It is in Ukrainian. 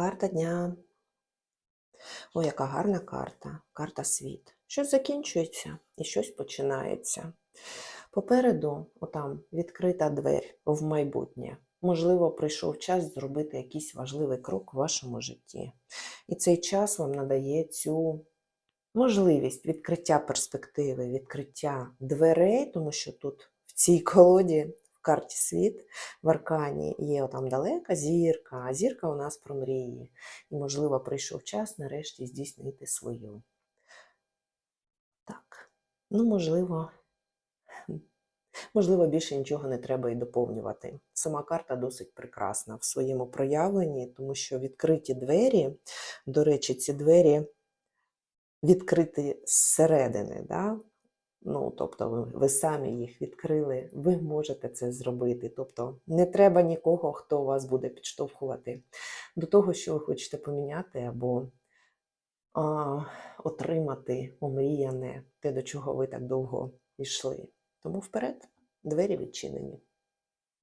Карта дня. О, яка гарна карта. Карта світ. Щось закінчується і щось починається. Попереду, отам, відкрита двері в майбутнє. Можливо, прийшов час зробити якийсь важливий крок в вашому житті. І цей час вам надає цю можливість відкриття перспективи, відкриття дверей, тому що тут в цій колоді, карті світ, в аркані є там далека зірка, а зірка у нас про мрії. І, можливо, прийшов час нарешті здійснити свою. Так, ну, можливо, можливо, більше нічого не треба і доповнювати. Сама карта досить прекрасна в своєму проявленні, тому що відкриті двері, до речі, ці двері відкриті зсередини. Да? Ну, тобто ви, ви самі їх відкрили, ви можете це зробити. Тобто не треба нікого, хто вас буде підштовхувати до того, що ви хочете поміняти або а, отримати омріяне, те, до чого ви так довго йшли. Тому вперед, двері відчинені.